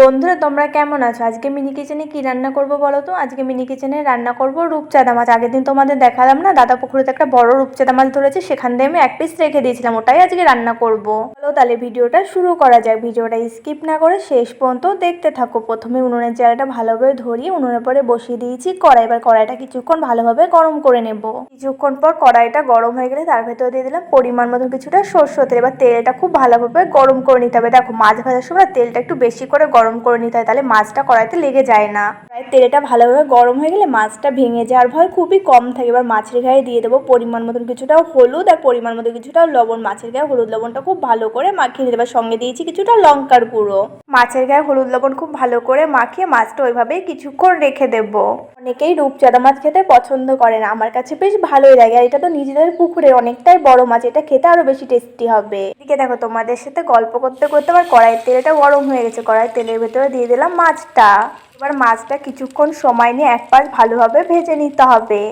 বন্ধুরা, তোমরা কেমন আছো? আজকে মিনি কিচেনে কি রান্না করব বলো তো? আজকে মিনি কিচেনে রান্না করব রূপচাঁদা মাছ। আগের দিন তোমাদের দেখালাম না, দাদা পুকুরেতে একটা বড় রূপচাঁদা মাছ ধরেছে, সেখান দিয়ে আমি এক পিস রেখে দিয়েছিলাম, ওটাই আজকে রান্না করব। চলো তাহলে ভিডিওটা শুরু করা যাক। ভিডিওটা স্কিপ না করে শেষ পর্যন্ত দেখতে থাকো। প্রথমে উনুনের জায়গাটা ভালোভাবে ধরিয়ে উনুনের পরে বসিয়ে দিয়েছি কড়াই। এবার কড়াইটা কিছুক্ষণ ভালোভাবে গরম করে নেব। কিছুক্ষণ পর কড়াইটা গরম হয়ে গেলে তার ভেতরে দিয়ে দিলাম পরিমাণ মতো কিছুটা সর্ষে তেল। এবার তেলটা খুব ভালোভাবে গরম করে নিতে হবে। দেখো, মাছ ভাজার সময় তেলটা একটু বেশি করে গরম করে নিতে হয়, তাহলে মাছটা কড়াইতে লেগে যায় না। কড়াইয়ের তেলটা ভালোভাবে গরম হয়ে গেলে মাছটা ভেঙে যাওয়ার ভয় খুবই কম থাকে। এবার মাছের গায়ে দিয়ে দেবো পরিমাণ মতন কিছুটা হলুদ আর পরিমাণ মতো কিছুটা লবণ। মাছের গায়ে হলুদ লবণটা খুব ভালো করে মাখিয়ে হবে। সঙ্গে দিয়েছি কিছুটা লঙ্কার গুঁড়ো। মাছের গায়ে হলুদ লবণ খুব ভালো করে মাখিয়ে মাছটা ওইভাবেই কিছুক্ষণ রেখে দেব। অনেকেই রূপচাঁদা মাছ খেতে পছন্দ করে না আমার কাছে বেশ ভালোই লাগে আর এটা তো নিজেদের পুকুরে অনেকটাই বড় মাছ, এটা খেতে আরও বেশি টেস্টি হবে। এদিকে দেখো, তোমাদের সাথে গল্প করতে করতে আবার কড়াইয়ের তেলটা গরম হয়ে গেছে। কড়াইয়ের তেলের ভেতরে দিয়ে দিলাম মাছটা। এবার মাছটা কিছুক্ষণ সময় নিয়ে এক পাশ ভালোভাবে ভেজে নিতে হবে।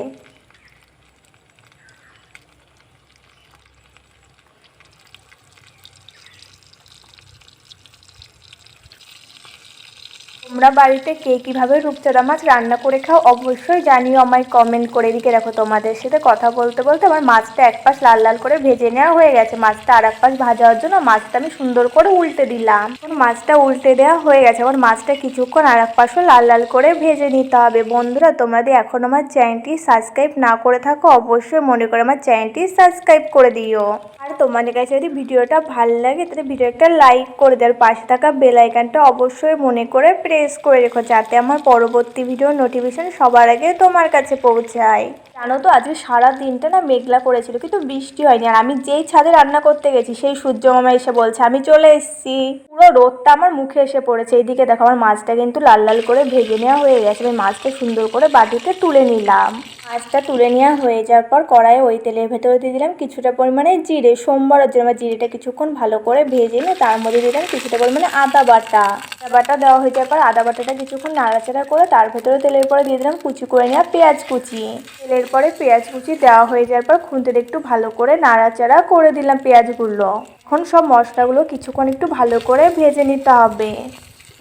তোমরা বাড়িতে কে কীভাবে রূপচাঁদা মাছ রান্না করে খাও অবশ্যই জানিও আমায় কমেন্ট করে দিকে। দেখো, তোমাদের সাথে কথা বলতে বলতে আমার মাছটা এক পাশ লাল লাল করে ভেজে নেওয়া হয়ে গেছে। মাছটা আর এক পাশ ভাজার জন্য মাছটা আমি সুন্দর করে উল্টে দিলাম। মাছটা উল্টে দেওয়া হয়ে গেছে। এখন মাছটা কিছুক্ষণ আর এক পাশও লাল লাল করে ভেজে নিতে হবে। বন্ধুরা তোমাদের এখন আমার চ্যানেলটি সাবস্ক্রাইব না করে থাকো, অবশ্যই মনে করে আমার চ্যানেলটি সাবস্ক্রাইব করে দিও। আর তোমাদের কাছে যদি ভিডিওটা ভালো লাগে, তাহলে ভিডিওটা লাইক করে দেওয়ার পাশে থাকা বেল আইকনটা অবশ্যই মনে করে প্রেস করে রেখো যাতে আমার পরবর্তী ভিডিও নোটিফিকেশন সবার আগে তোমার কাছে পৌঁছায়। জানো তো, আজকে সারা দিনটা না মেঘলা করেছিল, কিন্তু বৃষ্টি হয়নি। আর আমি যেই ছাদে রান্না করতে গেছি, সেই সূর্য মামা এসে বলছে, আমি চলে এসেছি। পুরো রোদটা আমার মুখে এসে পড়েছে। এইদিকে দেখো, আমার মাছটা কিন্তু লাল লাল করে ভেজে নেওয়া হয়ে গেছে। আমি মাছটা সুন্দর করে বাটিতে তুলে নিলাম। মাছটা তুলে নেওয়া হয়ে যাওয়ার পর কড়াইয়ে ওই তেলের ভেতরে দিয়ে দিলাম কিছুটা পরিমাণে জিরে, সোমবারের জন্য আমার জিরেটা কিছুক্ষণ ভালো করে ভেজে নিয়ে তার মধ্যে দিলাম কিছুটা পরিমাণে আদা বাটা। আদা বাটা দেওয়া হয়ে যাওয়ার পর আদা বাটাটা কিছুক্ষণ নাড়াচাড়া করে তার ভেতরে তেলের পরে দিয়ে দিলাম কুচি করে নেওয়া পেঁয়াজ কুচি। তেলের পরে পেঁয়াজ কুচি দেওয়া হয়ে যাওয়ার পর খুন্তিতে একটু ভালো করে নাড়াচাড়া করে দিলাম পেঁয়াজগুলো। এখন সব মশলাগুলো কিছুক্ষণ একটু ভালো করে ভেজে নিতে হবে।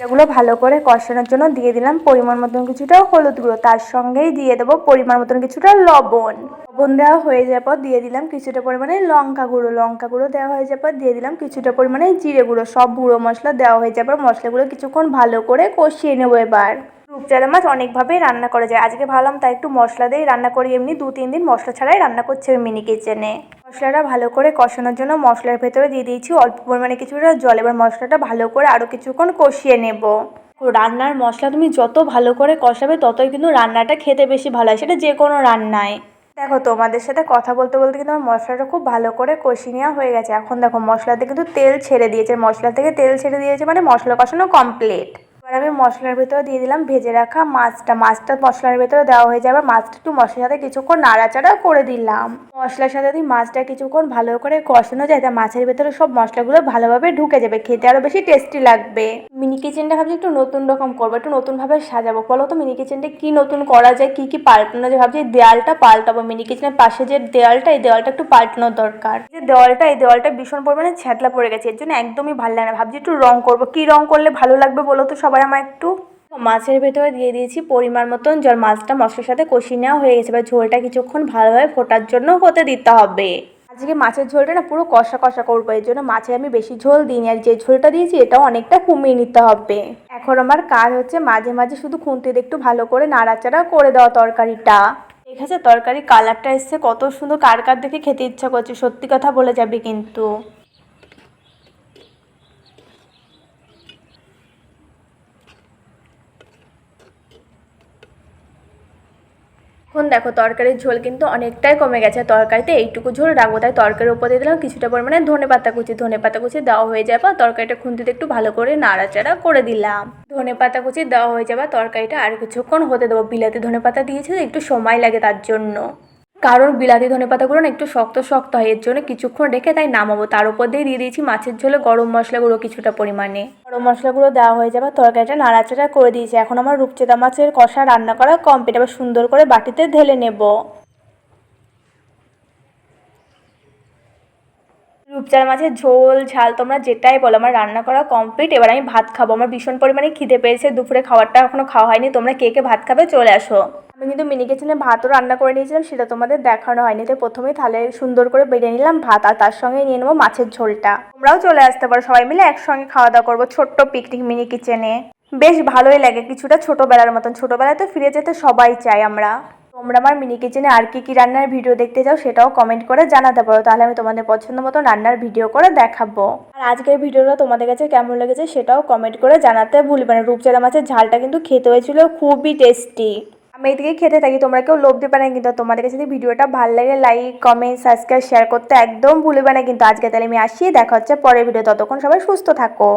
এগুলো ভালো করে কষানোর জন্য দিয়ে দিলাম পরিমাণ মতন কিছুটা হলুদ গুঁড়ো। তার সঙ্গেই দিয়ে দেবো পরিমাণ মতন কিছুটা লবণ। লবণ দেওয়া হয়ে যাওয়ার পর দিয়ে দিলাম কিছুটা পরিমাণে লঙ্কা গুঁড়ো। লঙ্কা গুঁড়ো দেওয়া হয়ে যাওয়ার পর দিয়ে দিলাম কিছুটা পরিমাণে জিরে গুঁড়ো। সব গুঁড়ো মশলা দেওয়া হয়ে যাওয়ার পর মশলাগুলো কিছুক্ষণ ভালো করে কষিয়ে নেব এবার। রূপচাঁদা মাছ অনেকভাবেই রান্না করা যায়। আজকে ভাবলাম তাই একটু মশলা দিয়েই রান্না করি। এমনি দু তিন দিন মশলা ছাড়াই রান্না করছে আমি মিনি কিচেনে মশলাটা ভালো করে কষানোর জন্য মশলার ভেতরে দিয়ে দিয়েছি অল্প পরিমাণে কিছুটা জল। এবার মশলাটা ভালো করে আরও কিছুক্ষণ কষিয়ে নেব। রান্নার মশলা তুমি যত ভালো করে কষাবে ততই কিন্তু রান্নাটা খেতে বেশি ভালো হয়। সেটা যে কোনো রান্নায়। দেখো তোমাদের সাথে কথা বলতে বলতে কিন্তু আমার মশলাটা খুব ভালো করে কষিয়ে নেওয়া হয়ে গেছে। এখন দেখো মশলাতে কিন্তু তেল ছেড়ে দিয়েছে। মশলা থেকে তেল ছেড়ে দিয়েছে মানে মশলা কষানো কমপ্লিট আমি মশলার ভেতরে দিয়ে দিলাম, ভেজে রাখা মাছটা। মাছটা মশলার ভেতরে দেওয়া হয়ে যাবে মাছটা একটু মশলার সাথে কিছুক্ষণ নাড়াচাড়া করে দিলাম। মশলার সাথে যদি মাছটা কিছুক্ষণ ভালো করে কষানো যায়, তা মাছের ভেতরে সব মশলাগুলো ভালোভাবে ঢুকে যাবে, খেতে আরও বেশি টেস্টি লাগবে। মিনি কিচেনটা ভাবছি একটু নতুন রকম করব, একটু নতুনভাবে সাজাবো। বলো তো মিনি কিচেনটা কী নতুন করা যায়, কী কী পাল্টানো যায়? ভাবছি দেয়ালটা পাল্টাবো, মিনি কিচেনের পাশে যে দেয়ালটা, এই দেওয়ালটা একটু পাল্টানোর দরকার। যে দেওয়ালটা এই দেওয়ালটা ভীষণ পরিমাণে ছ্যাতলা পড়ে গেছে, এর জন্য একদমই ভালো লাগে না। ভাবছি একটু রং করব, কী রং করলে ভালো লাগবে বলো তো সবাই আমার একটু। মাছের ভেতরে দিয়ে দিয়েছি পরিমাণ মতন। জল, মাছটা মশলার সাথে কষিয়ে নেওয়া হয়ে গেছে। এবার ঝোলটা কিছুক্ষণ ভালোভাবে ফোটার জন্য হতে দিতে হবে। আজকে মাছের ঝোলটা না পুরো কষা কষা করব। এর জন্য মাছে আমি বেশি ঝোল দিইনি। আর যে ঝোলটা দিয়েছি, এটাও অনেকটা কমিয়ে নিতে হবে। এখন আমার কাজ হচ্ছে মাঝে মাঝে শুধু খুন্তিতে একটু ভালো করে নাড়াচাড়া করে দেওয়া তরকারিটা। ঠিক আছে তরকারি কালারটা এসছে। কত সুন্দর, কার কার দেখে খেতে ইচ্ছা করছে? সত্যি কথা বলে যাবে কিন্তু। এখন দেখো তরকারির ঝোল কিন্তু অনেকটাই কমে গেছে। তরকারিতে এইটুকু ঝোল রাখব, তাই তরকারির উপর দিয়ে দিলাম কিছুটা পরিমাণে ধনে পাতা কুচি। ধনে পাতা কুচি দেওয়া হয়ে যাবে তরকারিটা খুন্তিতে একটু ভালো করে নাড়াচাড়া করে দিলাম। ধনে পাতা কুচি দেওয়া হয়ে যাবে তরকারিটা আর কিছুক্ষণ হতে দেবো। বিলাতে ধনে পাতা দিয়েছে, একটু সময় লাগে তার জন্য। কারণ বিলাতি ধনে পাতাগুলো না একটু শক্ত শক্ত হয়, এর জন্য কিছুক্ষণ রেখে তাই নামাবো। তার উপর দিয়ে দিয়ে দিয়েছি মাছের ঝোলে গরম মশলাগুলো কিছুটা পরিমাণে। গরম মশলাগুলো দেওয়া হয়ে যাবে, তরকারিটা নাড়াচাড়া করে দিয়েছি। এখন আমার রূপচেতা মাছের কষা রান্না করা কমপ্লিট আবার সুন্দর করে বাটিতে ঢেলে নেব। রূপচাঁদা মাছের ঝোল, ঝাল, তোমরা যেটাই বলো, আমার রান্না করা কমপ্লিট এবার আমি ভাত খাব। আমার ভীষণ পরিমাণে খিদে পেয়েছে। দুপুরে খাবারটা এখনও খাওয়া হয়নি। তোমরা কে কে ভাত খাবে চলে আসো। আমি কিন্তু মিনি কিচেনে ভাতও রান্না করে নিয়েছিলাম, সেটা তোমাদের দেখানো হয়নি। তো প্রথমেই থালে সুন্দর করে বেড়ে নিলাম ভাত আর তার সঙ্গে নিয়ে নেব মাছের ঝোলটা। তোমরাও চলে আসতে পারো। সবাই মিলে একসঙ্গে খাওয়া দাওয়া করব ছোট্ট পিকনিক মিনি কিচেনে বেশ ভালোই লাগে কিছুটা ছোটোবেলার মতন। ছোটোবেলায় তো ফিরে যেতে সবাই চাই আমরা। তোমরা আমার মিনি কিচেনে আর কি কি রান্নার ভিডিও দেখতে চাও সেটাও কমেন্ট করে জানাতে পারো। তাহলে আমি তোমাদের পছন্দ মতো রান্নার ভিডিও করে দেখাবো। আর আজকের ভিডিওটা তোমাদের কাছে কেমন লেগেছে সেটাও কমেন্ট করে জানাতে ভুলবে না। রূপচাঁদা মাছের ঝালটা কিন্তু খেতে হয়েছিল খুবই টেস্টি আমি এদিকে খেতে থাকি, তোমরা কেউ লোভ দেবে না কিন্তু তোমাদের কাছে যদি ভিডিওটা ভালো লাগে লাইক কমেন্ট সাবস্ক্রাইব শেয়ার করতে একদম ভুলবে না কিন্তু। আজকে তাহলে আমি আসি দেখা হচ্ছে পরের ভিডিও ততক্ষণ সবাই সুস্থ থাকো।